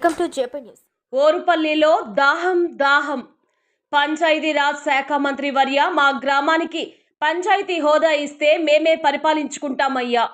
Welcome to JP news ఓరుపల్లిలో దాహం దాహం. పంచాయతీరాజ్ శాఖ మంత్రి వర్య మా గ్రామానికి పంచాయతీ హోదా ఇస్తే మేమే పరిపాలించుకుంటామయ్యా.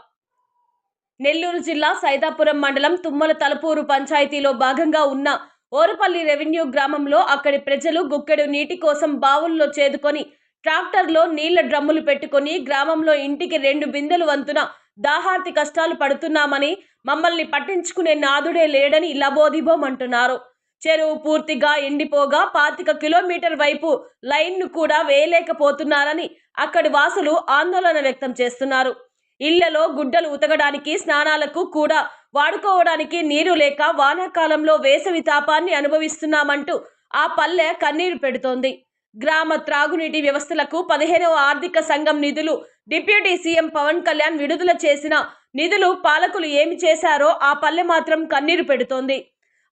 నెల్లూరు జిల్లా సైదాపురం మండలం తుమ్మల తలపూరు పంచాయతీలో భాగంగా ఉన్న ఓరుపల్లి రెవెన్యూ గ్రామంలో అక్కడి ప్రజలు గుక్కెడు నీటి కోసం బావుల్లో చేదుకొని ట్రాక్టర్లో నీళ్ళ డ్రమ్ములు పెట్టుకొని గ్రామంలో ఇంటికి రెండు బిందెలు వంతున దాహార్తి కష్టాలు పడుతున్నామని మమ్మల్ని పట్టించుకునే నాదుడే లేడని లబోదిబోమంటున్నారు చెరువు పూర్తిగా ఎండిపోగా పాతిక కిలోమీటర్ వైపు లైన్ను కూడా వేయలేకపోతున్నారని అక్కడి వాసులు ఆందోళన వ్యక్తం చేస్తున్నారు. ఇళ్ళలో గుడ్డలు ఉతకడానికి స్నానాలకు కూడా వాడుకోవడానికి నీరు లేక వానాకాలంలో వేసవి తాపాన్ని అనుభవిస్తున్నామంటూ ఆ పల్లె కన్నీరు పెడుతోంది. గ్రామ త్రాగునీటి వ్యవస్థలకు పదిహేనవ ఆర్థిక సంఘం నిధులు. డిప్యూటీ సీఎం పవన్ కళ్యాణ్ విడుదల చేసిన నిధులు పాలకులు ఏమి చేశారో ఆ పల్లె మాత్రం కన్నీరు పెడుతోంది.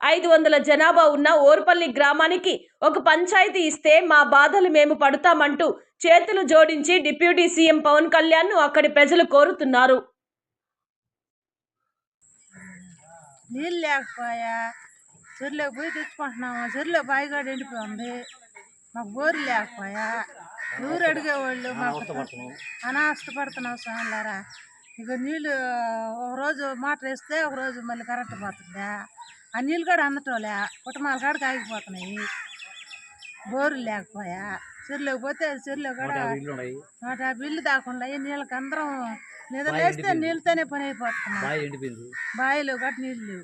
ఐదు వందల జనాభా ఉన్న ఓర్పల్లి గ్రామానికి ఒక పంచాయతీ ఇస్తే మా బాధలు మేము పడతామంటూ చేతులు జోడించి డిప్యూటీ సీఎం పవన్ కళ్యాణ్ను అక్కడి ప్రజలు కోరుతున్నారు. నీళ్ళు లేకపోయా? చెరువులోకి పోయి తెచ్చుకుంటున్నాము చెరువులో బాయిగాడు ఎండిపోయింది. మాకు బోరు లేకపోయా. ఎవరు అడిగేవాళ్ళు మాకు? అనాష్టపడుతున్నాం స్వామిలారా. ఇక నీళ్ళు ఒక రోజు మోటార్ వేస్తే ఒక రోజు మళ్ళీ కరెంట్ పోతుందా? ఆ నీళ్ళు కూడా అందటోలే. కుటుంబాల కాడికి ఆగిపోతున్నాయి. బోరు లేకపోయా. చెరువులోకి పోతే చెరువులో కూడా నూట యాభై ఇల్లు దాకుండా నీళ్ళకి అందరం నిద్ర వేస్తే నీళ్ళతోనే పని ఎండిపోయింది. బావిలో గట్ట నీళ్ళు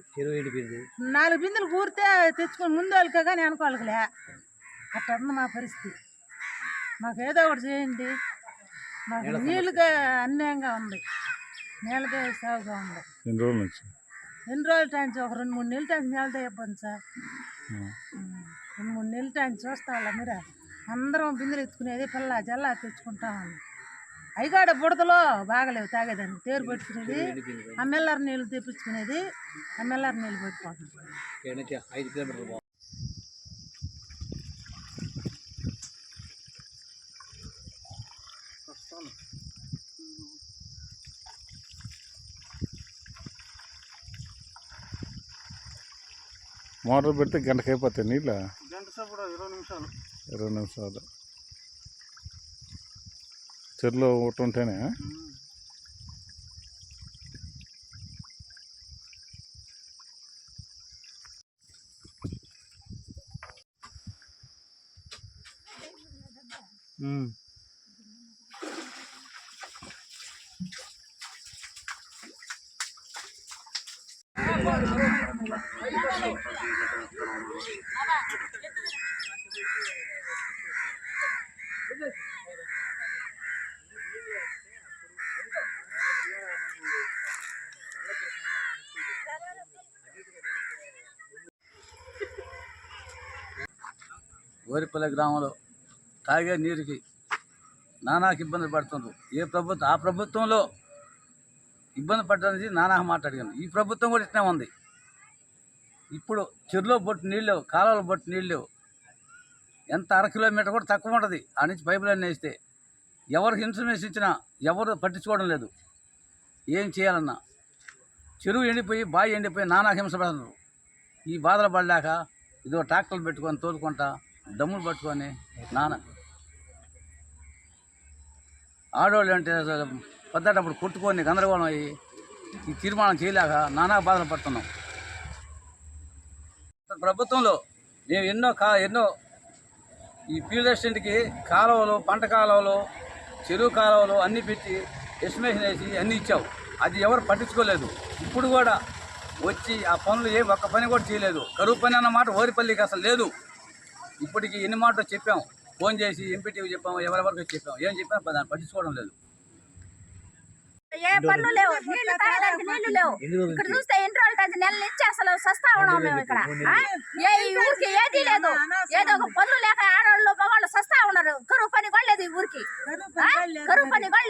నాలుగు బిందెలు కూరితే తెచ్చుకొని ముందు వాళ్ళకే కానీ వెనకాలకులే ఉంది మా పరిస్థితి. మాకు ఏదో ఒకటి చేయండి. మాకు నీళ్ళుగా అన్యాయంగా ఉంది. నీళ్ళదే సాగుగా ఉంది. ఎన్ని రోజుల నుంచి? ఎన్ని రోజుల టైం ఒక రెండు మూడు నెలల టైం నీళ్ళదే ఇబ్బంది సార్. రెండు మూడు నెలల టైం చూస్తా వాళ్ళ మీరే. అందరం బిందెలు ఎత్తుకునేది పిల్ల జల్ల తెచ్చుకుంటాం అయిగాడ బుడతలో బాగలేవు తాగేదానికి. తేరు పెట్టుకునేది అమ్మెల్లారి నీళ్ళు తెప్పించుకునేది అమ్మెల్లారి నీళ్ళు పెట్టుకుంటున్నాం ఇక్కడ నుంచి ఐదు కిలోమీటర్లు పోవాలి. మోటార్ పెడితే గంటకి అయిపోతాయి నీళ్ళ? గంట సేపు ఇరవై నిమిషాలు. ఇరవై నిమిషాలు. చెరులో ఒకటి ఉంటేనే గోరిపల్లి గ్రామంలో తాగే నీరుకి నానాకి ఇబ్బంది పడుతుండ్రు. ఏ ప్రభుత్వం ఆ ప్రభుత్వంలో ఇబ్బంది పడ్డానికి నానా మాట్లాడిగాను ఈ ప్రభుత్వం కూడా ఇట్లా ఉంది. ఇప్పుడు చెరువులో బొట్టు నీళ్ళు లేవు కాలువలో బొట్టు నీళ్ళు లేవు. ఎంత అర కిలోమీటర్ కూడా తక్కువ ఉంటుంది. ఆ నుంచి పైపు లైన్ వేస్తే ఎవరికి ఇన్సూరెన్స్ ఇచ్చినా ఎవరు పట్టించుకోవడం లేదు. ఏం చేయాలన్నా. చెరువు ఎండిపోయి బావి ఎండిపోయి నానా హింస పడుతున్నారు ఈ బాధలు పడలేక ఇదో ట్రాక్టర్లు పెట్టుకొని తోలుకుంటా దమ్ములు పట్టుకొని నాన్న. ఆడవాళ్ళు అంటే పెద్దటప్పుడు పొద్దుటప్పుడు కొట్టుకొని గందరగోళం అయ్యి ఈ తీర్మానం చేయలేక నానా బాధలు పడుతున్నాం. ప్రభుత్వంలో మేము ఎన్నో కా ఎన్నో ఈ ఫీల్డ్ అసిస్టెంట్కి కాలువలు పంట కాలువలు చెరువు కాలువలు అన్నీ పెట్టి ఎస్టిమేషన్ వేసి అన్నీ ఇచ్చావు అది ఎవరు పట్టించుకోలేదు. ఇప్పుడు కూడా వచ్చి ఆ పనులు ఏ ఒక్క పని కూడా చేయలేదు. కరువు పని అన్నమాట ఓరిపల్లికి అసలు లేదు. ఇప్పటికి ఎన్ని మాటలు చెప్పాం? ఫోన్ చేసి ఎంపీటీవీ చెప్పాము ఎవరెవరికి చెప్పాం ఏం చెప్పినా దాన్ని పట్టించుకోవడం లేదు. ఏ పనులు లేవు. నీళ్ళు తాగడానికి నీళ్ళు లేవు. ఇక్కడ చూస్తే ఎన్ని రోజులు నెల నుంచి అసలు సస్తా ఉన్నాం మేము ఇక్కడ? ఏ ఈ ఊరికి ఏది లేదు. ఏదో ఒక పనులు లేక ఆడవాళ్ళు మగవాళ్ళు సస్తా ఉన్నారు. కరువు పని కూడా లేదు ఈ ఊరికి? కరువు పని కూడా